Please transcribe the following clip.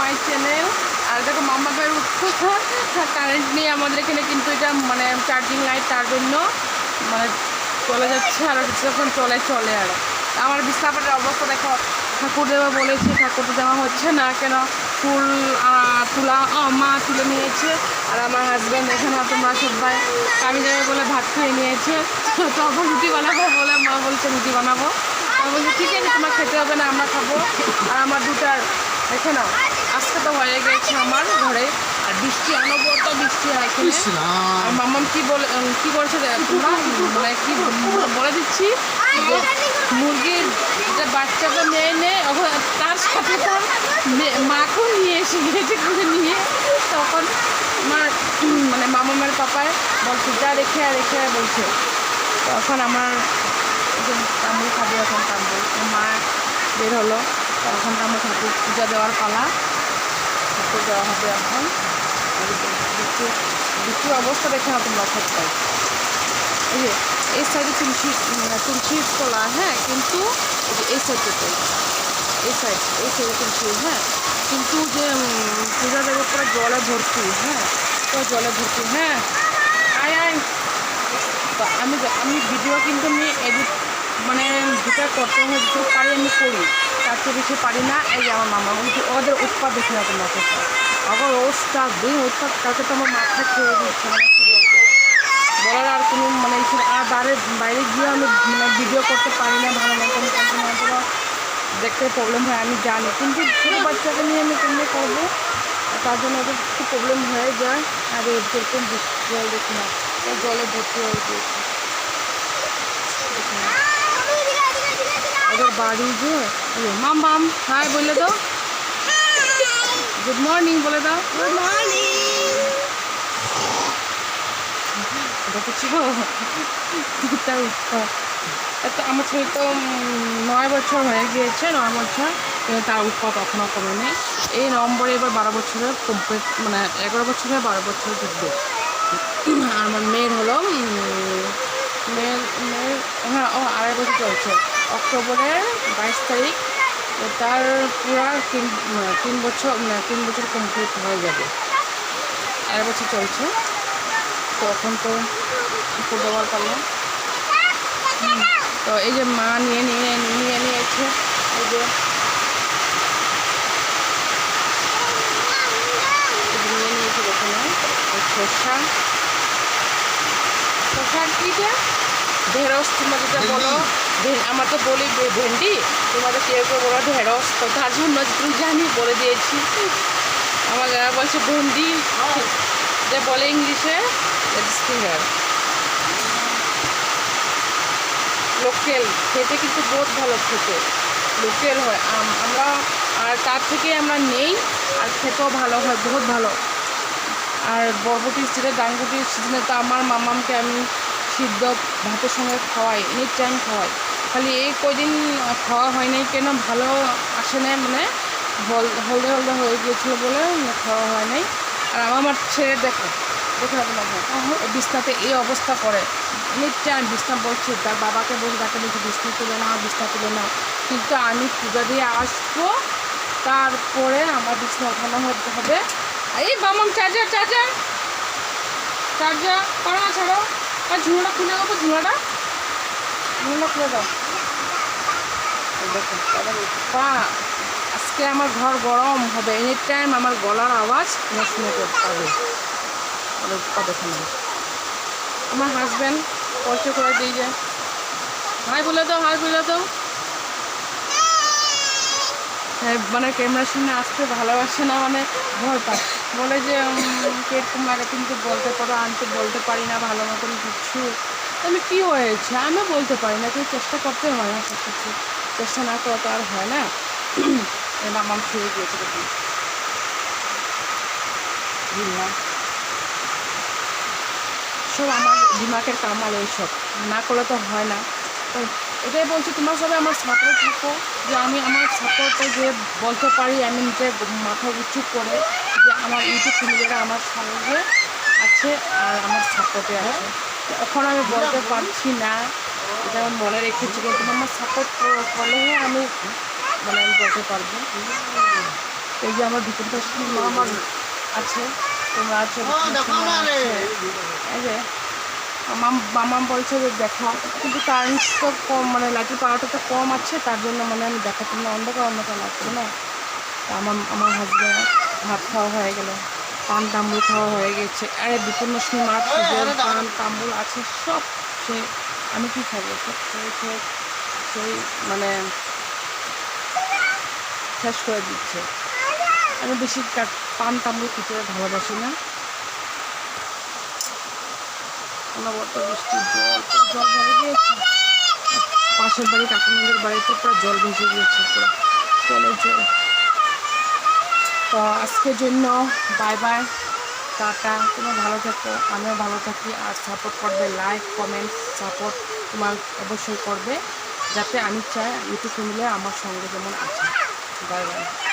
My channel. আর দেখো মামা ভাই উঠছে কারেন্ট নেই আমাদের এখানে কিন্তু এটা মানে চার্জিং লাইট তার জন্য মানে চলে যাচ্ছে আর যখন চলে চলে আর। আমার বিছনাপাটের অবস্থা দেখো ঠাকুর দেওয়া বলেছে ঠাকুর দেওয়া হচ্ছে না কেন? ফুল তুলা মা তুলে নিয়েছে। আর আমার হাজব্যান্ড এখানে তোমরা সবাই আমি যাবে বলে ভাত খেয়ে নিয়েছে। তখন রুটি বানাবো বলে মা বলছে, রুটি বানাবো। আমি বলছি, ঠিক আছে, তোমার খেতে হবে না, আমরা খাব। আর আমার দুটার, দেখে নাও। আজকে তো হয়ে গেছে আমার ঘরে। আর বৃষ্টি অনবরত বৃষ্টি হয় এখানে। আর মাম্মাম কি বলে কি তোমরা মানে কি বলে দিচ্ছি মুরগির যে বাচ্চাকে নিয়ে নে তার সাথে তার মাকেও নিয়ে এসে গিয়েছে করে নিয়ে। তখন আমার মানে মামামের পাপায় বলছে যা রেখে রেখে বলছে। তখন আমার যে তাম্বু খাবে এখন তাম্বু মা বের হলো। তখন আমার ঠাকুর পূজা দেওয়ার পালা। ঠাকুর দেওয়া হবে এখন। দুটো অবস্থা দেখে না তোমরা সবটাই এই যে, এই সাইডে তুলসী তুলসীর তোলা হ্যাঁ কিন্তু এই এই সাইডটাতে এই সাইড এই সাইডে তুলসী হ্যাঁ। কিন্তু যে পূজা দেবো পুরো জলে ভর্তি হ্যাঁ পুরো জলে ভর্তি হ্যাঁ। আয় আয়। আমি আমি ভিডিও কিন্তু আমি এডিট মানে যেটা করতে হয় যেটুকু পারি আমি করি। তার বেশি পারি না। এই যে আমার মামা যে ওদের উৎপাদ না তোমার কাছে আবার রোজটা দিন উৎপাদ কাছে তো আমার মাথা খেয়ে দিচ্ছে মানে বলব। বলার আর কোনো মানে আর বাইরে বাইরে গিয়ে আমি মানে ভিডিও করতে পারি না, ভালো মতন কিন্তু হয়তো দেখতে প্রবলেম হয়, আমি জানি। কিন্তু ছোটো বাচ্চাকে নিয়ে আমি কেমনি করব? তার জন্য ওদের একটু প্রবলেম হয়ে যায়। আর এই যেরকম জল দেখি না জলে ভর্তি হয়ে গিয়েছে দেখি না। ওদের বাড়ি যে মাম মাম হাই বলে দাও। গুড মর্নিং বলে দাও। গুড মর্নিং দেখেছ তো আমার ছেলে তো নয় বছর হয়ে গিয়েছে নয় বছর। কিন্তু তার উৎপাত এখনও কমেনি। এই নভেম্বরে এবার বারো বছরের কমপ্লিট মানে এগারো বছরে বারো বছর ঢুকবে আর আমার মেয়ের হলো মেয়ের মেয়ের হ্যাঁ ও আড়াই বছর চলছে। অক্টোবরের বাইশ তারিখ তার পুরা তিন তিন বছর তিন বছর কমপ্লিট হয়ে যাবে। আড়াই বছর চলছে। তো এখন তো ঠাকুর দেওয়ার পালা। তো এই যে মা নিয়ে নিয়ে নিয়ে নিয়েছে। এই যে নিয়ে নিয়েছে এই শসা। শসা কিটা ঢেঁড়স তোমরা যেটা বলো। আমরা তো বলি ভেন্ডি, তোমাদের কেউ কেউ বলো ঢেঁড়স, তো তার জন্য তুমি জানি বলে দিয়েছি। আমার যারা বলছে, ভেন্ডি যে বলে ইংলিশে ফিঙ্গার লোকেল, খেতে কিন্তু বহুত ভালো খেতে। লোকেল হয়। আম- আমরা আর তার থেকে আমরা নেই, আর খেতেও ভালো হয়, বহুত ভালো। আর বরবটির সিজনে ডাঙ্গুটির সিজনে তো আমার মামামকে আমি সিদ্ধ ভাতের সঙ্গে খাওয়াই এনি টাইম খাওয়াই। খালি এই কদিন খাওয়া হয় নাই কেন ভালো আসে নাই মানে হল- হলদে হলদে হয়ে গিয়েছিল বলে খাওয়া হয় নাই। আর আমার আমার ছেলে দেখো দেখে বিছনাতে এই অবস্থা করে। এনি টাইম বিছনা বলছি তার বাবাকে বলছি তাকে বলছি বিছনা তুলে নাও বিছনা তুলে নাও। কিন্তু আমি পূজা দিয়ে আসব তারপরে আমার বিছনা ওঠানো হতে হবে। এই বামাম চার্জার চার্জার চার্জার করো না ছাড়ো। আর ঝুড়োটা খুলে দেবো ঝুড়োটা। ঝুড়োটা খুলে দাও। এই দেখো পা আজকে আমার ঘর গরম হবে। এনি টাইম আমার গলার আওয়াজ তোমার শুনে করতে হবে। কথা শুনে আমার হাজব্যান্ড পরিচয় করে দিয়ে যায়। হাই বলে দাও হাই বলে দাও। হ্যাঁ, মানে ক্যামেরার সামনে আসতে ভালোবাসে না মানে ভয় পায়। বলে যে কেক তোমাকে কিন্তু বলতে পারো আনতে বলতে পারি না ভালো মতন কিছু। আমি কী হয়েছে? আমিও বলতে পারি না কিন্তু চেষ্টা করতে হয় না সব কিছু চেষ্টা না করা তো আর হয় না। মামাম খেয়ে গিয়েছে দেখুন সব আমার দিমাগের কামাল এইসব। না করলে তো হয় না। তো এটাই বলছি, তোমার সবাই আমার সাপোর্ট থাকো, যে আমি আমার সাপোর্টে যে বলতে পারি আমি নিজে মাথা উঁচু করে, যে আমার ইউটিউব ফ্যামিলিরা আমার সঙ্গে আছে আর আমার সাপোর্টে আছে। এখন আমি বলতে পারছি না। এটা আমি মনে রেখেছি, কিন্তু আমার সাপোর্ট করলে আমি মানে আমি বলতে পারব। এই যে আমার ভিতরটা আমার আছে তোমরা আছো মামাম বলছে যে দেখা, কিন্তু কারেন্ট তো কম মানে লাইটের পাওয়ারটা তো কম আছে, তার জন্য মানে আমি দেখাতে না, অন্ধকার অন্ধকার লাগছে না। আমার আমার হাজব্যান্ড ভাত খাওয়া হয়ে গেল। পান তাম্বুল খাওয়া হয়ে গেছে। আরে বিপন্ন সিমার পুজোর পান তাম্বুল আছে সব সে আমি কি খাব? সব খেয়ে সেই মানে শেষ করে দিচ্ছে। আমি বেশি পান তাম্বুল খেতে ভালোবাসি না। অনবরত বৃষ্টি জল জল ভরে গিয়েছে। পাশের বাড়ি কাকুমাদের বাড়িতে পুরো জল ভেসে গিয়েছে পুরো জলের জল। তো আজকের জন্য বাই বাই টাটা তুমি ভালো থাকো, আমিও ভালো থাকি, আর সাপোর্ট করবে লাইক কমেন্ট সাপোর্ট তোমার অবশ্যই করবে, যাতে আমি চাই ইউটিউব ফ্যামিলি আমার সঙ্গে যেমন আছে। Bye bye